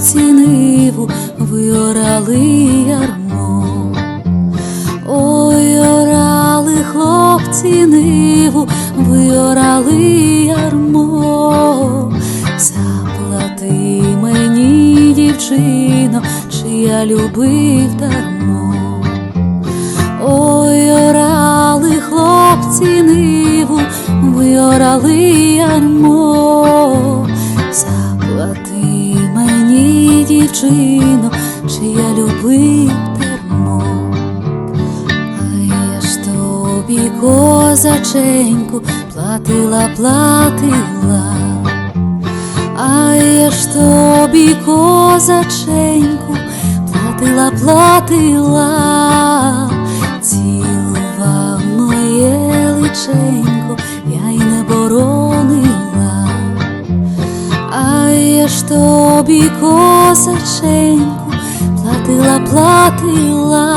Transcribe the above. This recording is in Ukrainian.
хлопці ниву, ви орали ярмо. Ой, орали хлопці ниву, ви орали ярмо. Заплати мені, дівчино, чи я любив дармо. Ой, орали хлопці ниву, ви орали ярмо. Заплати дівчино, чи я любив дармо. А я ж тобі козаченьку платила, платила. А я ж тобі козаченьку платила, платила, цілував моє личенько, я ж тобі козаченьку платила, платила,